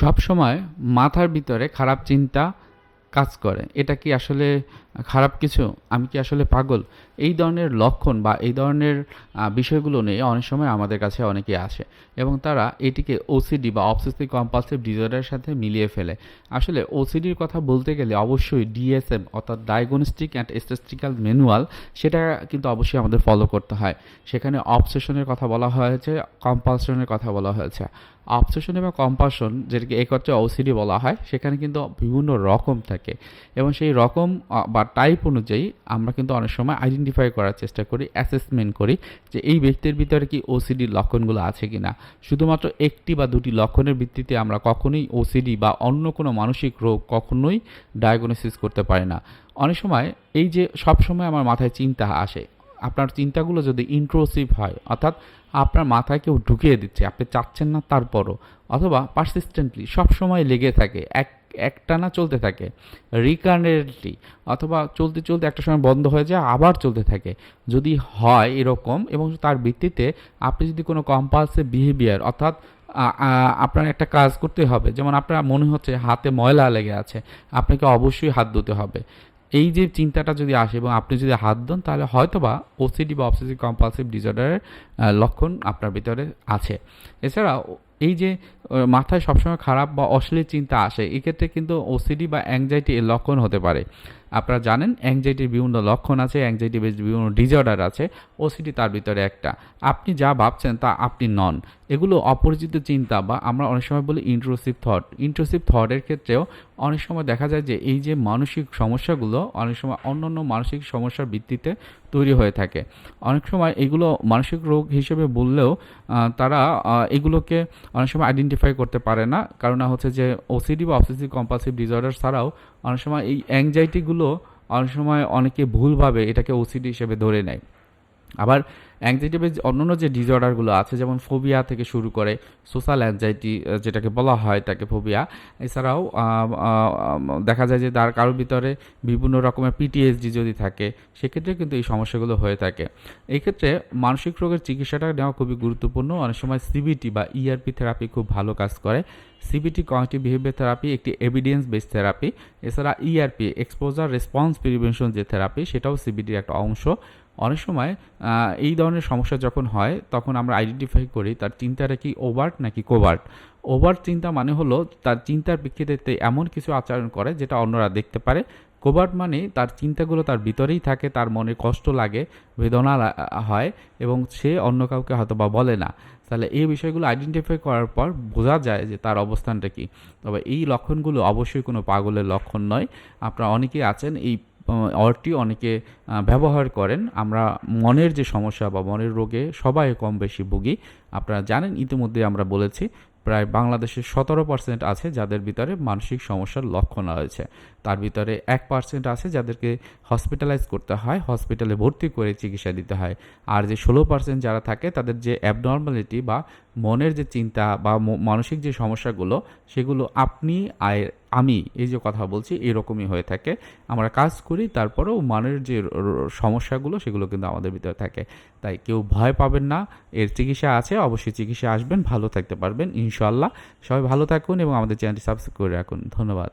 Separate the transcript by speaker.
Speaker 1: সব সময় মাথার ভিতরে খারাপ চিন্তা কাজ করে। এটা কি আসলে খারাপ কিছু? আমি কি আসলে পাগল? এই ধরনের লক্ষণ বা এই ধরনের বিষয়গুলো নিয়ে অনেক সময় আমাদের কাছে অনেকে আসে এবং তারা এটিকে ওসিডি বা অবসেসিভ কম্পালসিভ ডিসঅর্ডারের সাথে মিলিয়ে ফেলে। আসলে ওসিডির কথা বলতে গেলে অবশ্যই ডিএসএম অর্থাৎ ডায়াগনস্টিক অ্যান্ড স্ট্যাটিস্টিক্যাল ম্যানুয়াল সেটা কিন্তু অবশ্যই আমাদের ফলো করতে হয়। সেখানে অবসেশনের কথা বলা হয়েছে কম্পালশনের কথা বলা হয়েছে। অবসেশন এবং কম্পালশন যেটাকে একত্রে ওসিডি বলা হয়, সেখানে কিন্তু বিভিন্ন রকম থাকে। এবং সেই রকম বা টাইপ অনুযায়ী আমরা কিন্তু অনেক সময় আইডেন্টিফাই করার চেষ্টা করি অ্যাসেসমেন্ট করি যে এই ব্যক্তির ভিতরে কি ওসিডির লক্ষণগুলো আছে কিনা। শুধুমাত্র একটি বা দুটি লক্ষণের ভিত্তিতে আমরা কখনোই ওসিডি বা অন্য কোনো মানসিক রোগ কখনোই ডায়াগনোসিস করতে পারি না। অনেক সময় এই যে সব সময় আমার মাথায় চিন্তা আসে আপনার চিন্তাগুলো যদি ইন্ট্রোসিভ হয়, অর্থাৎ আপনার মাথায় কেউ ঢুকিয়ে দিচ্ছে, আপনি চাচ্ছেন না তারপরও, অথবা পারসিস্টেন্টলি সবসময় লেগে থাকে, এক, একটানা চলতে থাকে রিকারেন্টলি অথবা চলতে চলতে একটা সময় বন্ধ হয়ে যায়, আবার চলতে থাকে। যদি হয় এরকম এবং তার ভিত্তিতে আপনি যদি কোনো কম্পালসিভ বিহেভিয়ার অর্থাৎ আপনার একটা কাজ করতে হবে, যেমন আপনার মনে হচ্ছে হাতে ময়লা লেগে আছে, আপনাকে অবশ্যই হাত ধুতে হবে। এই যে চিন্তাটা যদি আসে এবং আপনি যদি হাত দেন, তাহলে হয়তোবা ওসিডি বা অবসেসিভ কম্পালসিভ ডিসঅর্ডারের লক্ষণ আপনার ভিতরে আছে। এছাড়া এই যে মাথায় সবসময় খারাপ বা অশ্লীল চিন্তা আসে, এক্ষেত্রে কিন্তু ওসিডি বা অ্যাংজাইটি এর লক্ষণ হতে পারে। আপনারা জানেন অ্যাংজাইটির বিভিন্ন লক্ষণ আছে অ্যাংজাইটি বেস বিভিন্ন ডিজর্ডার আছে ওসিডি তার ভিতরে একটা। আপনি যা ভাবছেন তা আপনি নন। এগুলো অপরিচিত চিন্তা বা আমরা অনেক সময় বলি ইন্ট্রোসিভ থট ইন্ট্রোসিভ থটের ক্ষেত্রেও অনেক সময় দেখা যায় যে, এই যে মানসিক সমস্যাগুলো, অনেক সময় অন্য অন্য মানসিক সমস্যার ভিত্তিতে তৈরি হয়ে থাকে। অনেক সময় এগুলো মানসিক রোগ হিসেবে বললেও তারা এগুলোকে অনেক সময় আইডেন্টিফাই করতে পারে না। কারণ হচ্ছে যে ওসিডি বা অবসেসিভ কম্পালসিভ ডিজর্ডার ছাড়াও অনেক সময় এই অ্যাংজাইটিগুলো অনেক সময় অনেকে ভুলভাবে এটাকে ওসিডি হিসেবে ধরে নেয়। আবার অ্যাংজাইটি বেজ অন্যান্য যে ডিসঅর্ডারগুলো আছে, যেমন ফোবিয়া থেকে শুরু করে সোশ্যাল অ্যাংজাইটি যেটাকে বলা হয় তাকে ফোবিয়া এছাড়াও দেখা যায় যে তার কারোর ভিতরে বিভিন্ন রকমের পিটিএসডি যদি থাকে, সেক্ষেত্রে কিন্তু এই সমস্যাগুলো হয়ে থাকে। এই ক্ষেত্রে মানসিক রোগের চিকিৎসাটা নেওয়া খুবই গুরুত্বপূর্ণ। অনেক সময় সিবিটি বা ইআরপি থেরাপি খুব ভালো কাজ করে। সিবিটি কগনিটিভ বিহেভিয়ার থেরাপি একটি এভিডেন্স বেস থেরাপি এছাড়া ইআরপি এক্সপোজার রেসপন্স প্রিভেনশন যে থেরাপি সেটাও সিবিটির একটা অংশ। অনেক সময় এই ধরনের সমস্যা যখন হয়, তখন আমরা আইডেন্টিফাই করি তার চিন্তাটা কি ওভার্ট নাকি কোভার্ট ওভার্ট চিন্তা মানে হলো তার চিন্তার প্রেক্ষিতে এমন কিছু আচরণ করে যেটা অন্যরা দেখতে পারে কোভার্ট মানে তার চিন্তাগুলো তার ভিতরেই থাকে, তার মনে কষ্ট লাগে, বেদনা হয় এবং সে অন্য কাউকে হয়তো বা বলে না। তাহলে এই বিষয়গুলো আইডেন্টিফাই করার পর বোঝা যায় যে তার অবস্থানটা কি। তবে এই লক্ষণগুলো অবশ্যই কোনো পাগলের লক্ষণ নয়। আপনারা অনেকেই আছেন, এই অর্ডটি অনেকে ব্যবহার করেন। আমরা মনের যে সমস্যা বা মনের রোগে সবাই কম বেশি ভুগি। আপনারা জানেন, ইতিমধ্যে আমরা বলেছি, প্রায় বাংলাদেশের সতেরো পার্সেন্ট আছে যাদের ভিতরে মানসিক সমস্যার লক্ষণ রয়েছে। তার ভিতরে এক পার্সেন্ট আছে যাদেরকে হসপিটালাইজ করতে হয় হসপিটালে ভর্তি করে চিকিৎসা দিতে হয়। আর যে ষোলো পার্সেন্ট যারা থাকে, তাদের যে অ্যাবনর্মালিটি বা মনের যে চিন্তা বা মানসিক যে সমস্যাগুলো, সেগুলো আপনি আর আমি, এই যে কথা বলছি, এরকমই হয়ে থাকে। আমরা কাজ করি, তারপরেও মনের যে সমস্যাগুলো, সেগুলো কিন্তু আমাদের ভিতরে থাকে। তাই কেউ ভয় পাবেন না, এর চিকিৎসা আছে, অবশ্যই চিকিৎসা আসবেন, ভালো থাকতে পারবেন ইনশাল্লাহ সবাই ভালো থাকুন এবং আমাদের চ্যানেলটি সাবস্ক্রাইব করে রাখুন। ধন্যবাদ।